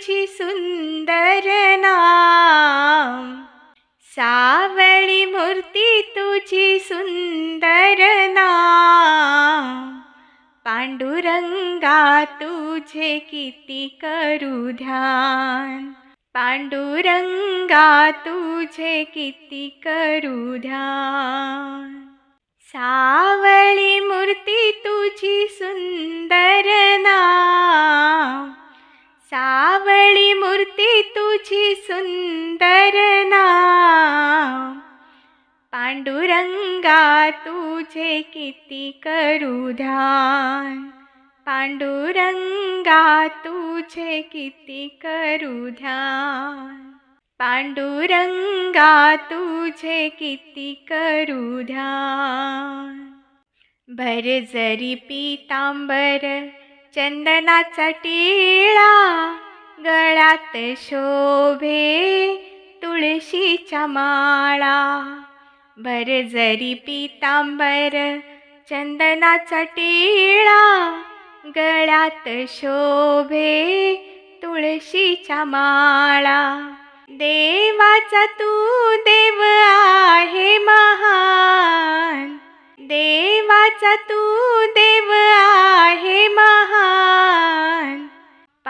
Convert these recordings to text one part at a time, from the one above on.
तुझी सुंदर नाम सावळी मूर्ती पांडुरंगा तुझे किती करू ध्यान। पांडुरंगा तुझे किती करू ध्यान। सावळी मूर्ती तुझी सुंदर तुझी सुंदर नाम. पांडुरंगा तुझे किती करू ध्यान पांडुरंगा तुझे किती करू ध्यान पांडुरंगा तुझे किती करू ध्यान भर जरी पितांबर चंदनाचा टिळा गळ्यात शोभे तुळशीच्या माळा. भर जरी पितांबर चंदनाचा टिळा गळ्यात शोभे तुळशीच्या माळा. देवाचा तू देव आहे महान. देवाचा तू देव आहे महान.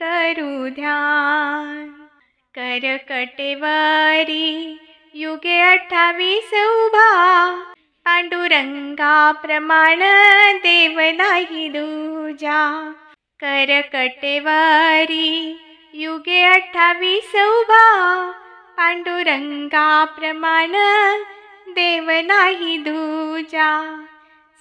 करू ध्यान करकटेवारी युगे अठ्ठावीस उभा पांडुरंगा प्रमाण देव नाही दूजा करकटेवारी युगे अठ्ठावीस उभा पांडुरंगा प्रमाण देव नाही दूजा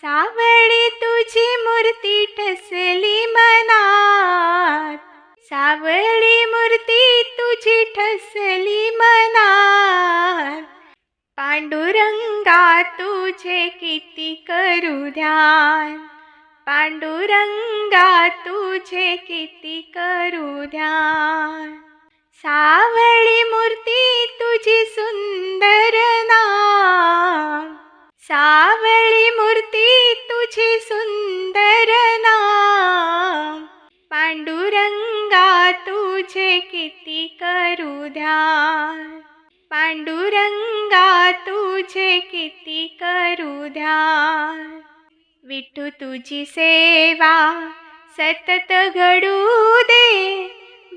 सावळी तुझी मूर्ती ठसली मनात. सावळी मूर्ती तुझी ठसली मनात. पांडुरंगा तुझे किती करू ध्यान. पांडुरंगा तुझे किती करू ध्यान. सावळी मूर्ती तुझे किती करू ध्यान? पांडुरंगा तुझे किती करू ध्यान? विठू तुझी सेवा सतत घडू दे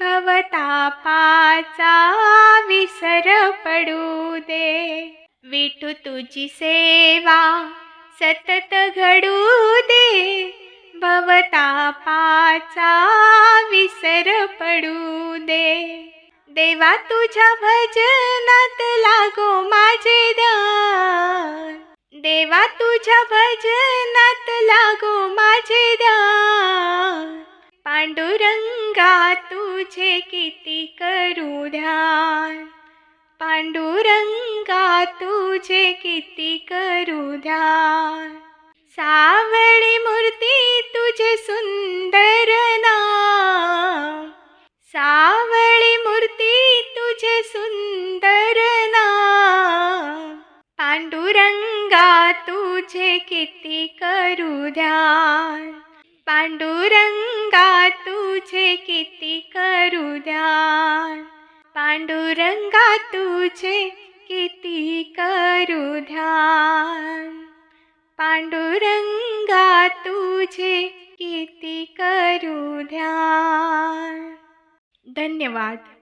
भवतापाचा विसर पडू दे. विठू तुझी सेवा सतत घडू दे भवतापाचा विसर पडू दे. देवा तुझ्या भजनात लागो माझे ध्यान देवा तुझ्या भजनात लागो माझे ध्यान पांडुरंगा तुझे किती करू ध्यान. पांडुरंगा तुझे किती करू ध्यान. सावळी मूर्ती तुझे किती करू ध्यान पांडुरंगा तुझे किती करू ध्यान पांडुरंगा तुझे किती करू ध्यान पांडुरंगा तुझे किती करू ध्यान धन्यवाद.